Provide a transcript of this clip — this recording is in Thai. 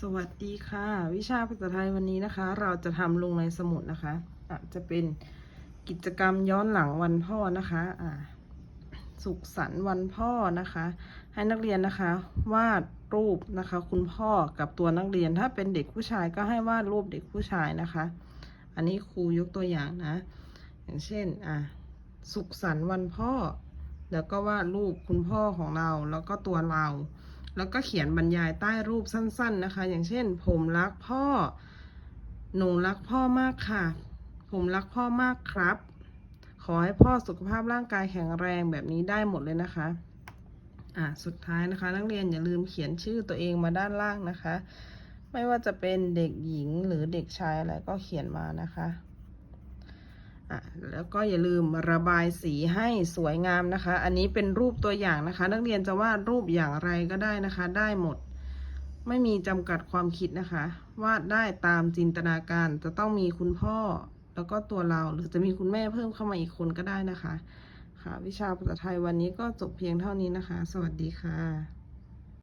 สวัสดีค่ะ วิชาภาษาไทยวันนี้นะคะ เราจะทำลงในสมุดนะคะอะจะเป็นกิจกรรมย้อนหลังวันพ่อนะคะอะสุขสันต์วันพ่อนะคะ ให้นักเรียนนะคะวาดรูปนะคะ คุณพ่อกับตัวนักเรียนถ้าเป็นเด็กผู้ชายก็ให้วาดรูปเด็กผู้ชายนะคะ อันนี้ครูยกตัวอย่างนะ อย่างเช่นอะสุขสันต์วันพ่อ แล้วก็วาดรูปคุณพ่อของเราแล้วก็ตัวเรา แล้วก็เขียนบรรยายใต้รูปสั้น ๆนะคะ อย่างเช่น ผมรักพ่อ หนูรักพ่อมากค่ะ ผมรักพ่อมากครับ ขอให้พ่อสุขภาพร่างกายแข็งแรงแบบนี้ได้หมดเลยนะคะ อะสุดท้ายนะคะ นักเรียนอย่าลืมเขียนชื่อตัวเองมาด้านล่างนะคะ ไม่ว่าจะเป็นเด็กหญิงหรือเด็กชายอะไรก็เขียนมานะคะอะ แล้วก็อย่าลืมระบายสีให้สวยงามนะคะ อันนี้เป็นรูปตัวอย่างนะคะ นักเรียนจะวาดรูปอย่างไรก็ได้นะคะ ได้หมด ไม่มีจำกัดความคิดนะคะ วาดได้ตามจินตนาการ จะต้องมีคุณพ่อ แล้วก็ตัวเรา หรือจะมีคุณแม่เพิ่มเข้ามาอีกคนก็ได้นะคะ ค่ะ วิชาภาษาไทยวันนี้ก็จบเพียงเท่านี้นะคะ สวัสดีค่ะ